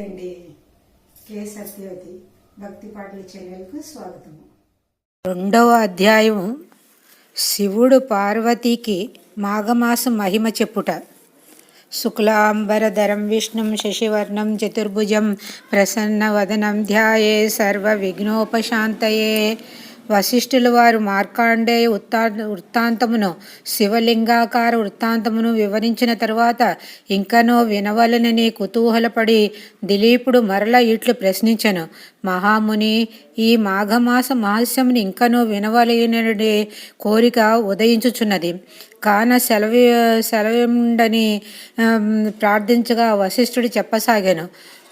అండి. కే సత్యవతి భక్తి పాటల ఛానల్కు స్వాగతం రెండవ అధ్యాయం శివుడు పార్వతికి మాఘమాసం మహిమ చెప్పుట. శుక్లాంబరధరం విష్ణుం శశివర్ణం చతుర్భుజం ప్రసన్నవదనం ధ్యాయే సర్వ విఘ్నోపశాంతయే వశిష్ఠుల వారు మార్కాండేయ ఉత్తా వృత్తాంతమును శివలింగాకార వృత్తాంతమును వివరించిన తరువాత ఇంకనో వినవలనని కుతూహలపడి దిలీపుడు మరల ఇట్లు ప్రశ్నించను. మహాముని ఈ మాఘమాస మహస్యముని ఇంకనో వినవలనడి కోరిక ఉదయించుచున్నది. కాన సెలవి సెలవుండని ప్రార్థించగా వశిష్ఠుడు చెప్పసాగాను.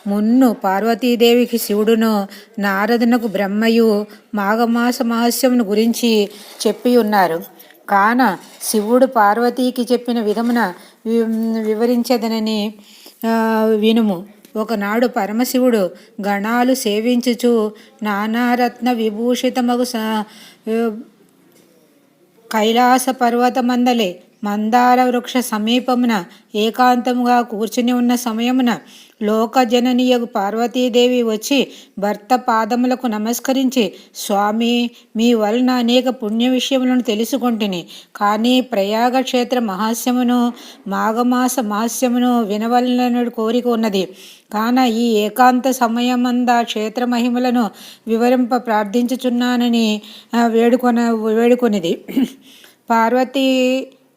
మున్ను పార్వతీదేవికి శివుడును నారదునకు బ్రహ్మయు మాఘమాస మహస్యమును గురించి చెప్పి ఉన్నారు. కాన శివుడు పార్వతీకి చెప్పిన విధమున వివరించదనని వినుము. ఒకనాడు పరమశివుడు గణాలు సేవించుచు నానారత్న విభూషితమగు స- కైలాస పర్వతమందలే మందార వృక్ష సమీపమున ఏకాంతముగా కూర్చుని ఉన్న సమయమున లోకజననీయగు పార్వతీదేవి వచ్చి భర్త పాదములకు నమస్కరించి స్వామి మీ వలన అనేక పుణ్య విషయములను తెలుసుకొంటిని. కానీ ప్రయాగ క్షేత్ర మహాస్యమును మాఘమాస మహాస్యమును వినవలన కోరిక ఉన్నది. కాన ఈ ఏకాంత సమయమంద క్షేత్ర మహిమలను వివరింప ప్రార్థించుచున్నానని వేడుకొన వేడుకొనిది. పార్వతీ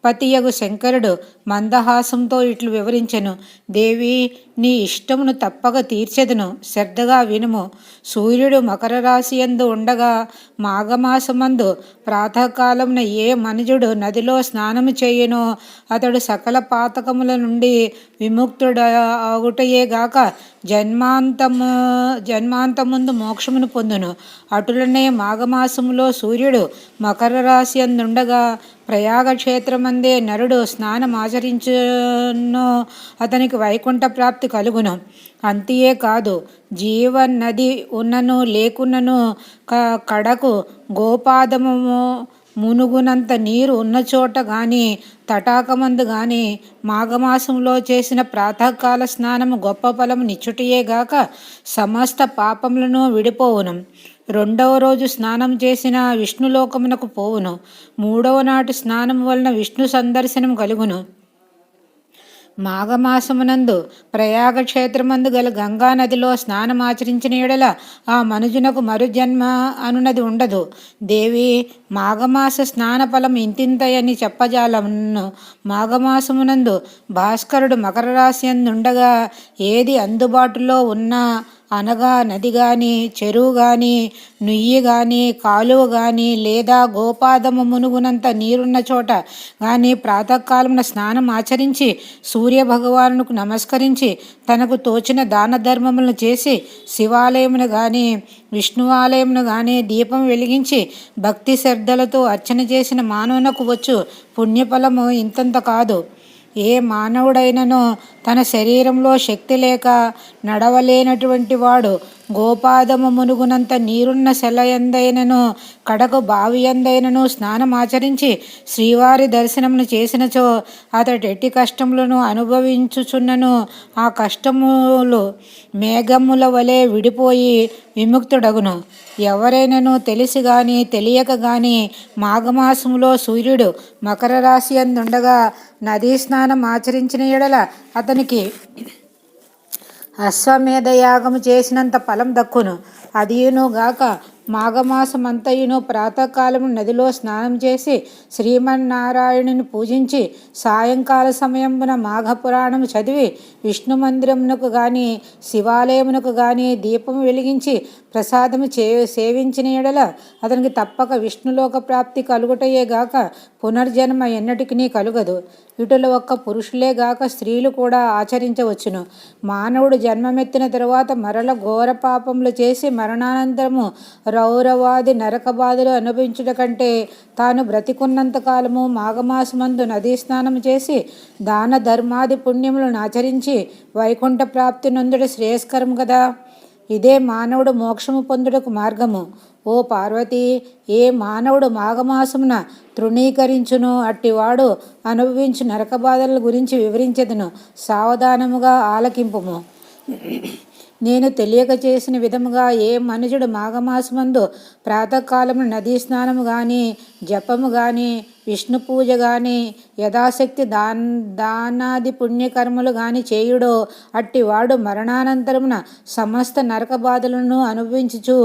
పతియగు శంకరుడు మందహాసంతో ఇట్లు వివరించెను. దేవి నీ ఇష్టమును తప్పక తీర్చెదను. శ్రద్ధగా వినుము. సూర్యుడు మకర రాశి యందు ఉండగా మాఘమాసమందు ప్రాతకాలమున ఏ మనుజుడు నదిలో స్నానము చేయనో అతడు సకల పాతకముల నుండి విముక్తుడ ఆగుటయేగాక జన్మాంతము జన్మాంతముందు మోక్షమును పొందును. అటులనే మాఘమాసములో సూర్యుడు మకర రాశి అందుండగా ప్రయాగ క్షేత్రమందే నరుడు స్నానమాచ ఆచరించునో అతనికి వైకుంఠ ప్రాప్తి కలుగును. అంతియే కాదు జీవనది ఉన్నను లేకున్నను క- కడకు గోపాదము మునుగునంత నీరు ఉన్న చోట కానీ తటాకమందు కానీ మాఘమాసంలో చేసిన ప్రాతకాల స్నానము గొప్ప ఫలము నిచ్చుటయే గాక సమస్త పాపములను విడిపోవును. రెండవ రోజు స్నానం చేసిన విష్ణులోకమునకు పోవును. మూడవ నాటి స్నానం వలన విష్ణు సందర్శనం కలుగును. మాఘమాసమునందు ప్రయాగ క్షేత్రమందు గల గంగా నదిలో స్నానమాచరించిన ఎడల ఆ మనుజునకు మరుజన్మ అనునది ఉండదు. దేవి మాఘమాస స్నాన ఫలం ఇంతింతయని చెప్పజాలమును. మాఘమాసమునందు భాస్కరుడు మకర రాశి ఉండగా ఏది అందుబాటులో ఉన్నా అనగా నది గాని చెరువు గాని నుయ్యి గాని కాలువ గాని లేదా గోపాదము మునుగునంత నీరున్న చోట గాని ప్రాతకాలమున స్నానం ఆచరించి సూర్య భగవానుకు నమస్కరించి తనకు తోచిన దాన ధర్మములను చేసి శివాలయమును గాని విష్ణు ఆలయమును గాని దీపం వెలిగించి భక్తి శ్రద్ధలతో అర్చన చేసిన మానవునకు వచ్చు పుణ్యఫలము ఇంతంత కాదు. ఏ మానవుడైనను తన శరీరంలో శక్తి లేక నడవలేనటువంటి వాడు గోపాదము మునుగునంత నీరున్న శలయందైనను కడకు బావియందైనను స్నానమాచరించి శ్రీవారి దర్శనమును చేసినచో అతడు ఎట్టి కష్టములను అనుభవించుచున్నను. ఆ కష్టములు మేఘముల వలె విడిపోయి విముక్తుడగును. ఎవరైనను తెలిసి గాని తెలియక గాని మాఘమాసములో సూర్యుడు మకర రాశి అందుండగా నదీ స్నానం ఆచరించిన ఎడల అతనికి అశ్వమేధ యాగము చేసినంత ఫలం దక్కును. అదియునుగాక మాఘమాసమంతయును ప్రాతకాలము నదిలో స్నానం చేసి శ్రీమన్నారాయణుని పూజించి సాయంకాల సమయమున మాఘపురాణము చదివి విష్ణు మందిరమునకు గాని శివాలయమునకు గాని దీపము వెలిగించి ప్రసాదము చే సేవించిన ఎడల అతనికి తప్పక విష్ణులోక ప్రాప్తి కలుగుటయే గాక పునర్జన్మ ఎన్నటికీ కలుగదు. ఇటుల ఒక్క పురుషులే గాక స్త్రీలు కూడా ఆచరించవచ్చును. మానవుడు జన్మమెత్తిన తరువాత మరల ఘోర పాపములు చేసి మరణానంతరము రౌరవాది నరక బాధలు అనుభవించుట కంటే తాను బ్రతికున్నంత కాలము మాఘమాసమందు నదీ స్నానం చేసి దాన ధర్మాది పుణ్యములను ఆచరించి వైకుంఠ ప్రాప్తి నందుడు శ్రేయస్కరం కదా ఇదే మానవుడు మోక్షము పొందుటకు మార్గము. ఓ పార్వతి ఏ మానవుడు మాఘమాసమున తృణీకరించును? అట్టివాడు అనుభవించు నరక బాధల గురించి వివరించదును. సావధానముగా ఆలకింపుము. నేను తెలియక చేసిన విధముగా ఏ మనుషుడు మాఘమాసమందు ప్రాతకాలము నదీ స్నానము కానీ జపము కానీ విష్ణు పూజ కానీ యథాశక్తి దాన్ దానాది పుణ్యకర్మలు కానీ చేయుడో అట్టివాడు మరణానంతరమున సమస్త నరక బాధలను అనుభవించుచు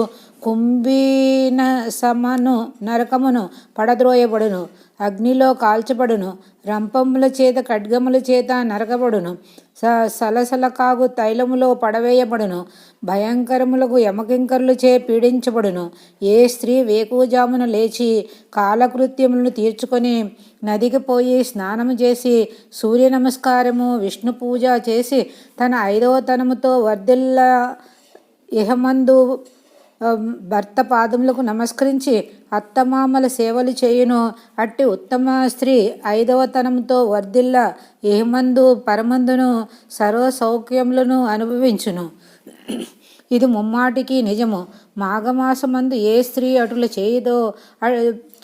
కుంభీన సమను నరకమును పడద్రోయబడును. అగ్నిలో కాల్చబడును. రంపముల చేత ఖడ్గముల చేత నరకబడును. స సలసల కాగు తైలములో పడవేయబడును. భయంకరములకు యమకింకరులు చే పీడించబడును. ఏ స్త్రీ వేకువజామున లేచి కాలకృత్యములను తీర్చుకొని నదికి పోయి స్నానము చేసి సూర్య నమస్కారము విష్ణు పూజ చేసి తన ఐదవ తనముతో వర్ధిల్ల ఇహమందు భర్త పాదములకు నమస్కరించి అత్తమామల సేవలు చేయును. అట్టి ఉత్తమ స్త్రీ ఐదవ తనంతో వర్ధిల్ల ఏమందు పరమందును సర్వ సౌఖ్యములను అనుభవించును. ఇది ముమ్మాటికి నిజము. మాఘమాసమందు ఏ స్త్రీ అటులు చేయదో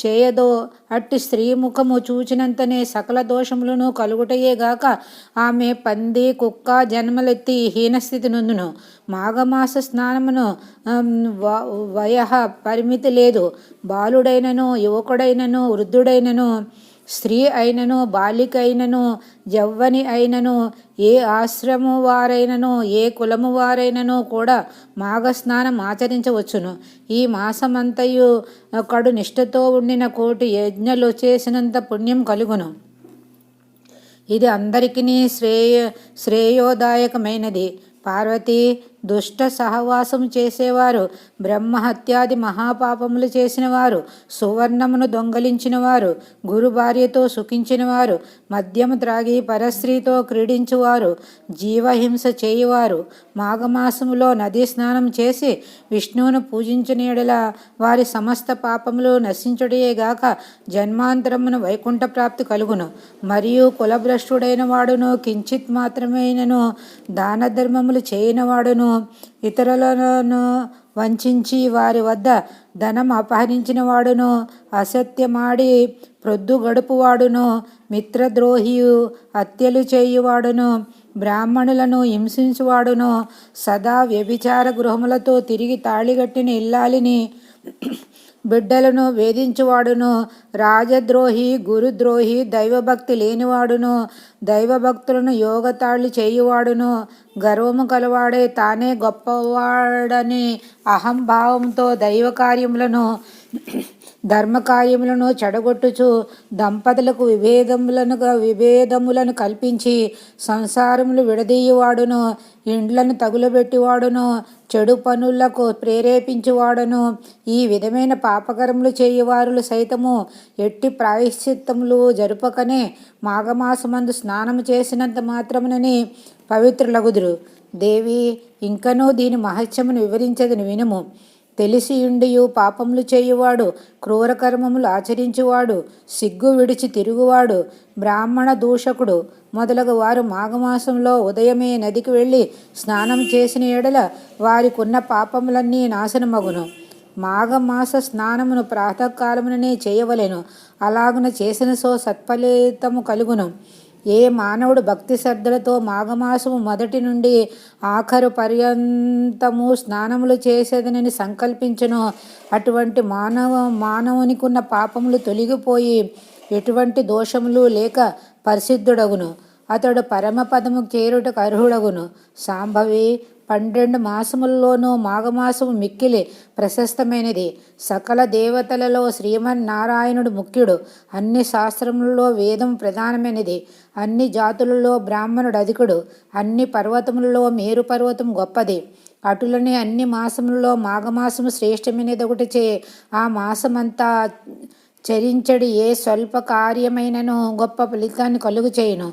చేయదో అట్టి స్త్రీ ముఖము చూచినంతనే సకల దోషములను కలుగుటయేగాక ఆమె పంది కుక్క జన్మలెత్తి హీనస్థితి నుందును మాఘమాస స్నానమును వయ పరిమితి లేదు. బాలుడైనను యువకుడైనను వృద్ధుడైనను స్త్రీ అయినను బాలిక అయినను జవ్వని అయినను ఏ ఆశ్రము వారైనను ఏ కులము వారైనను కూడా మాఘస్నానం ఆచరించవచ్చును. ఈ మాసమంతయు కడు నిష్ఠతో ఉండిన కోటి యజ్ఞలు చేసినంత పుణ్యం కలుగును. ఇది అందరికీ శ్రేయ శ్రేయోదాయకమైనది. పార్వతి దుష్ట సహవాసము చేసేవారు బ్రహ్మహత్యాది మహాపాపములు చేసినవారు సువర్ణమును దొంగలించినవారు గురు భార్యతో సుఖించినవారు మద్యము త్రాగి పరస్త్రీతో క్రీడించువారు జీవహింస చేయువారు మాఘమాసములో నదీ స్నానం చేసి విష్ణువును పూజించిన వారి సమస్త పాపములు నశించుడేగాక జన్మాంతరమును వైకుంఠ ప్రాప్తి కలుగును. మరియు కులభ్రష్టుడైన వాడును కించిత్ మాత్రమైనను దాన ధర్మములు చేయనివాడును ఇతరులను వంచించి వారి వద్ద ధనం అపహరించిన వాడును అసత్యమాడి ప్రొద్దు గడుపువాడును మిత్రద్రోహియు హత్యలు చేయువాడును బ్రాహ్మణులను హింసించువాడును సదా వ్యభిచార గృహములతో తిరిగి తాళిగట్టిన ఇల్లాలిని బిడ్డలను వేధించువాడును. రాజద్రోహి గురుద్రోహి దైవభక్తి లేనివాడును. దైవభక్తులను యోగతాళి చేయువాడును. గర్వము కలవాడే తానే గొప్పవాడని అహంభావంతో దైవ కార్యములను ధర్మకాయములను చెడగొట్టుచు దంపతులకు విభేదములను విభేదములను కల్పించి సంసారములు విడదీయవాడును ఇండ్లను తగులబెట్టివాడును చెడు పనులకు ప్రేరేపించువాడును. ఈ విధమైన పాపకరములు చేయువారులు సైతము ఎట్టి ప్రాయశ్చిత్తములు జరుపకనే మాఘమాసమందు స్నానము చేసినంత మాత్రమునని పవిత్రులగుదురు. దేవి ఇంకనూ దీని మహత్యమును వివరించదని వినుము తెలిసియుండియు పాపములు చేయువాడు క్రూరకర్మములు ఆచరించువాడు సిగ్గు విడిచి తిరుగువాడు బ్రాహ్మణ దూషకుడు. మొదలగు వారు మాఘమాసంలో ఉదయమే నదికి వెళ్ళి స్నానం చేసిన ఎడల వారికున్న పాపములన్నీ నాశనమగును. మాఘమాస స్నానమును ప్రాతకాలముననే చేయవలెను. అలాగున చేసిన సో సత్ఫలితము కలుగును. ఏ మానవుడు భక్తి శ్రద్ధలతో మాఘమాసము మొదటి నుండి ఆఖరు పర్యంతము స్నానములు చేసేదనని సంకల్పించను. అటువంటి మానవ మానవునికి ఉన్న పాపములు తొలగిపోయి ఎటువంటి దోషములు లేక పరిశుద్ధుడగును. అతడు పరమపదము చేరుటకు అర్హుడగును. సాంభవి పన్నెండు మాసముల్లోనూ మాఘమాసము మిక్కిలి ప్రశస్తమైనది. సకల దేవతలలో శ్రీమన్నారాయణుడు ముఖ్యుడు. అన్ని శాస్త్రములలో వేదం ప్రధానమైనది. అన్ని జాతులలో బ్రాహ్మణుడు అధికుడు. అన్ని పర్వతములలో మేరు పర్వతం గొప్పది. అటులనే అన్ని మాసములలో మాఘమాసము శ్రేష్టమైనది ఒకటి చే ఆ మాసమంతా చరించడి ఏ స్వల్ప కార్యమైనను గొప్ప ఫలితాన్ని కలుగు చేయను.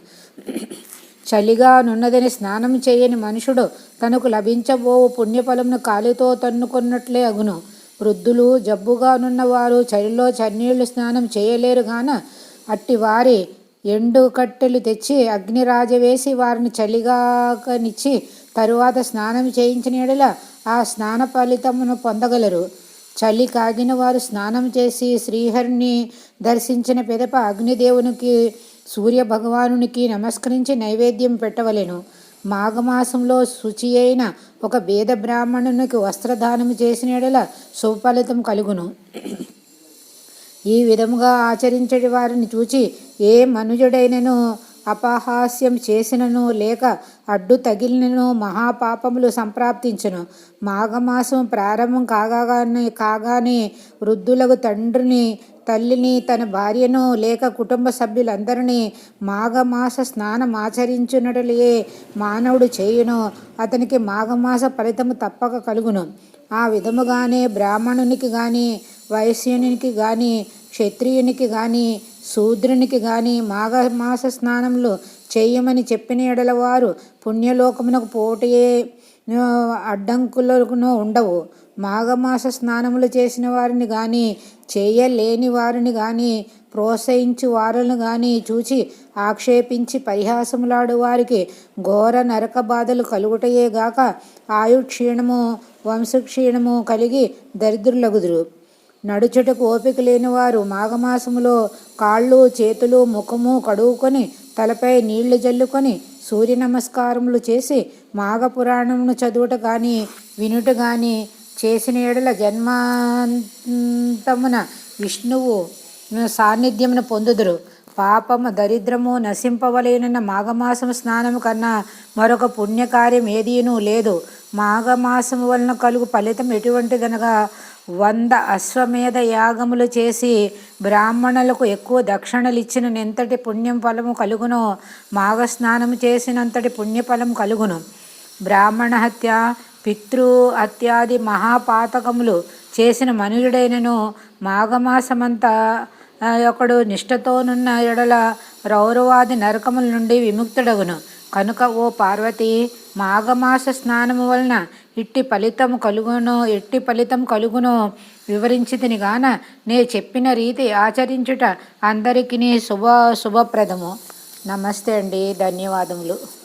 చలిగా నున్నదని స్నానం చేయని మనుషుడు తనకు లభించబోవు పుణ్యఫలంను కాలితో తన్నుకున్నట్లే అగును. వృద్ధులు జబ్బుగానున్నవారు చలిలో చన్నీళ్ళు స్నానం చేయలేరు గాన అట్టి వారి ఎండు కట్టెలు తెచ్చి అగ్ని వేసి వారిని చలిగాకనిచ్చి తరువాత స్నానం చేయించిన యెడల ఆ స్నాన ఫలితమును పొందగలరు. చలి కాగిన వారు స్నానం చేసి శ్రీహరిని దర్శించిన పిదప అగ్నిదేవునికి సూర్య భగవానునికి నమస్కరించి నైవేద్యం పెట్టవలెను. మాఘమాసంలో శుచి అయిన ఒక బేద బ్రాహ్మణునికి వస్త్రదానం చేసిన శుభఫలితం కలుగును. ఈ విధముగా ఆచరించడి వారిని చూచి ఏ మనుజుడైనను అపహాస్యం చేసినను లేక అడ్డు తగిలినను మహాపాపములు సంప్రాప్తించను. మాఘమాసం ప్రారంభం కాగానే కాగానే వృద్ధులకు తండ్రిని తల్లిని తన భార్యను లేక కుటుంబ సభ్యులందరినీ మాఘమాస స్నానం మానవుడు చేయును. అతనికి మాఘమాస ఫలితము తప్పక కలుగును. ఆ విధముగానే బ్రాహ్మణునికి కానీ వైశ్యునికి కానీ క్షత్రియునికి కానీ శూద్రునికి కానీ మాఘమాస స్నానములు చేయమని చెప్పిన ఎడల వారు పుణ్యలోకమునకు పోటయే అడ్డంకులను ఉండవు. మాఘమాస స్నానములు చేసిన వారిని కానీ చేయలేని వారిని కానీ ప్రోత్సహించు వారిని కానీ చూచి ఆక్షేపించి పరిహాసములాడు వారికి ఘోర నరక బాధలు కలుగుటయేగాక ఆయుక్షీణము ఆయు క్షీణము వంశక్షీణము కలిగి దరిద్రులగుదురు. నడుచుటకు ఓపిక లేని వారు మాఘమాసములో కాళ్ళు చేతులు ముఖము కడుగుకొని తలపై నీళ్ళు జల్లుకొని సూర్య నమస్కారములు చేసి మాఘపురాణమును చదువుట కానీ వినుట కానీ చేసిన ఏడల జన్మాంతమున విష్ణువు సాన్నిధ్యమును పొందుదురు. పాపము దరిద్రము నశింపవలేనన్న మాఘమాసము స్నానము కన్నా మరొక పుణ్యకార్యం ఏదీనూ లేదు. మాఘమాసము వలన కలుగు ఫలితం ఎటువంటిదనగా వంద అశ్వమేధ యాగములు చేసి బ్రాహ్మణులకు ఎక్కువ దక్షిణలు ఇచ్చిన ఎంతటి పుణ్యం ఫలము కలుగునో. మాఘస్నానము చేసినంతటి పుణ్యఫలం కలుగును. బ్రాహ్మణ హత్య పితృ హత్యాది మహాపాతకములు చేసిన మనుయుడైనను మాఘమాసమంతా ఒకడు నిష్ఠతోనున్న ఎడల రౌరవాది నరకముల నుండి విముక్తుడగును. కనుక ఓ పార్వతి మాఘమాస స్నానము వలన ఇట్టి ఫలితం కలుగునో ఎట్టి ఫలితం కలుగునో వివరించి గాన నే చెప్పిన రీతి ఆచరించుట అందరికీ శుభ శుభప్రదము. నమస్తే అండి ధన్యవాదములు.